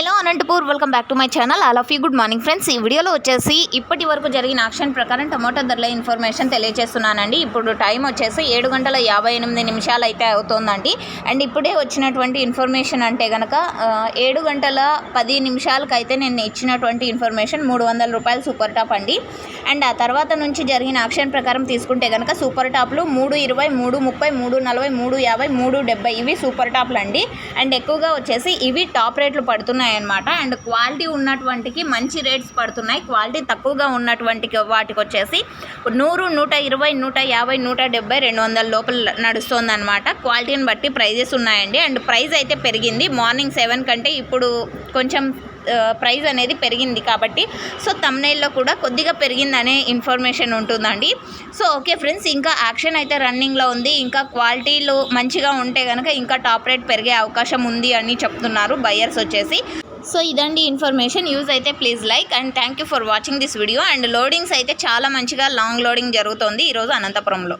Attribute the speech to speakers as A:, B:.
A: hello Anantapur. Welcome back to my channel all of you good morning friends ఈ వీడియోలో వచ్చేసి ఇప్పటి వరకు జరిగిన ఆక్షన్ ప్రకారం టమాటా ధరల ఇన్ఫర్మేషన్ తెలియజేస్తున్నానండి. ఇప్పుడు టైం వచ్చేసి ఏడు గంటల యాభై ఎనిమిది నిమిషాలు అయితే అవుతోందండి. అండ్ ఇప్పుడే వచ్చినటువంటి ఇన్ఫర్మేషన్ అంటే కనుక ఏడు గంటల పది నిమిషాలకైతే నేను ఇచ్చినటువంటి ఇన్ఫర్మేషన్ మూడు వందల రూపాయలు సూపర్ టాప్ అండి. అండ్ ఆ తర్వాత నుంచి జరిగిన ఆక్షన్ ప్రకారం తీసుకుంటే కనుక సూపర్ టాప్లు మూడు ఇరవై మూడు ముప్పై మూడు నలభై మూడు యాభై మూడు డెబ్బై ఇవి సూపర్ టాప్లు అండి. అండ్ ఎక్కువగా వచ్చేసి ఇవి టాప్ రేట్లు పడుతున్నాయన్నమాట. అనమాట అండ్ క్వాలిటీ ఉన్నటువంటికి మంచి రేట్స్ పడుతున్నాయి. క్వాలిటీ తక్కువగా ఉన్నటువంటి వాటికి వచ్చేసి నూరు నూట ఇరవై నూట యాభై నూట డెబ్బై రెండు వందల లోపల నడుస్తుంది అనమాట క్వాలిటీని బట్టి ప్రైజెస్ ఉన్నాయండి. అండ్ ప్రైస్ అయితే పెరిగింది. మార్నింగ్ సెవెన్ కంటే ఇప్పుడు కొంచెం ప్రైజ్ అనేది పెరిగింది కాబట్టి సో తమ్నైల్లో కూడా కొద్దిగా పెరిగిందనే ఇన్ఫర్మేషన్ ఉంటుందండి. సో ఓకే ఫ్రెండ్స్ ఇంకా యాక్షన్ అయితే రన్నింగ్లో ఉంది. ఇంకా క్వాలిటీలు మంచిగా ఉంటే కనుక ఇంకా టాప్ రేట్ పెరిగే అవకాశం ఉంది అని చెప్తున్నారు బయర్స్ వచ్చేసి. సో ఇదండి ఇన్ఫర్మేషన్. యూజ్ అయితే please like and thank you for watching this video and loadings అయితే చాలా మంచిగా లాంగ్ లోడింగ్ జరుగుతుంది ఈరోజు అనంతపురంలో.